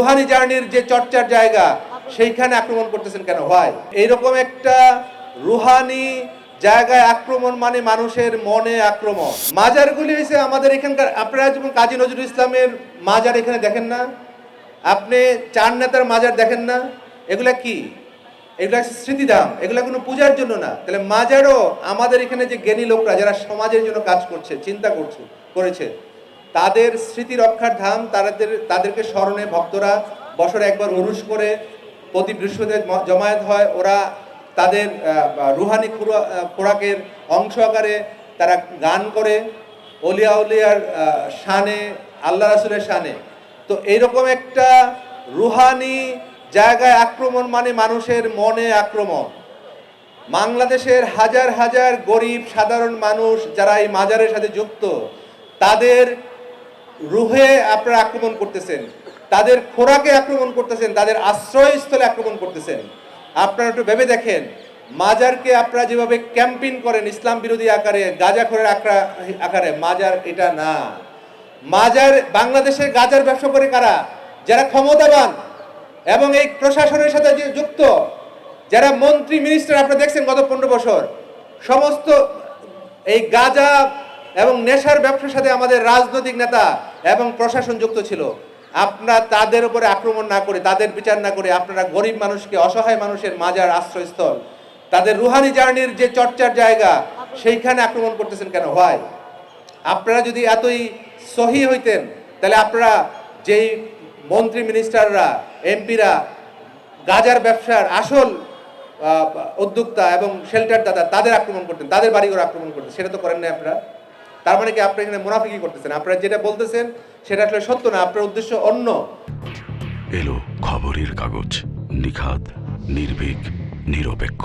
Rouhani জার্নির যে চর্চার জায়গা, সেইখানে আক্রমণ করতেছেন কেন? হয় এইরকম একটা রুহানি জায়গায় আক্রমণ মানে মানুষের মনে আক্রমণ। মাজারগুলি হয়েছে আমাদের এখানকার, আপনারা যেমন কাজী নজরুল ইসলামের মাজার এখানে দেখেন না? আপনি চার নেতার মাজার দেখেন না? এগুলা কি? এগুলা স্মৃতিধাম। এগুলা কোনো পূজার জন্য না। তাহলে মাজারও আমাদের এখানে যে জ্ঞানী লোকরা, যারা সমাজের জন্য কাজ করছে, চিন্তা করছে, করেছে তাদের স্মৃতি রক্ষার ধাম, তাদের, তাদেরকে স্মরণে ভক্তরা বছরে একবার উরুষ করে প্রতি বৃহস্পতিবার জমায়েত হয়। ওরা তাদের রুহানি খোরাকের অংশ আকারে তারা গান করে। অলিয়া উলিয়ার শানে, আল্লাহ রাসুলের শানে। তো এইরকম একটা রুহানি জায়গায় আক্রমণ মানে মানুষের মনে আক্রমণ। বাংলাদেশের হাজার হাজার গরিব, সাধারণ মানুষ যারা এই মাজারের সাথে যুক্ত, তাদের রুহে আপনারা আক্রমণ করতেছেন, তাদের খোরাকে আক্রমণ করতেছেন, তাদের আশ্রয়স্থলে আক্রমণ করতেছেন। আপনারা একটু ভেবে দেখেন, মাজারকে আপনারা যেভাবে ক্যাম্পিং করেন ইসলাম বিরোধী আকারে, গাজাখোরের আকারা- আকারে, মাজার এটা না। মাজার বাংলাদেশের গাজার ব্যবসা করে কারা? যারা ক্ষমতাবান এবং এই প্রশাসনের সাথে যে যুক্ত, যারা মন্ত্রী মিনিস্টার আপনারা দেখছেন গত পনেরো বছর, সমস্ত এই গাজা এবং নেশার ব্যবসার সাথে আমাদের রাজনৈতিক নেতা এবং প্রশাসন যুক্ত ছিল। আপনারা তাদের উপরে আক্রমণ না করে, তাদের বিচার না করে আপনারা গরিব মানুষকে, অসহায় মানুষের মাজার আশ্রয়স্থল, তাদের রুহানি জার্নির যে চর্চার জায়গা, সেইখানে আক্রমণ করতেছেন কেন? হয় আপনারা যদি এতই সহি হইতেন, তাহলে আপনারা যেই মন্ত্রী মিনিস্টাররা, এমপিরা, গাজার ব্যবসার আসল উদ্যোক্তা এবং শেল্টার দাদা তাদের আক্রমণ করতেন, তাদের বাড়িঘর আক্রমণ করতেন, সেটা তো করেন না আপনারা? তার মানে কি আপনি এখানে মুনাফিকি করতেছেন? আপনারা যেটা বলতেছেন সেটা আসলে সত্য না, আপনার উদ্দেশ্য অন্য। এলো খবরের কাগজ নিখাত নির্ভীক, নিরপেক্ষ।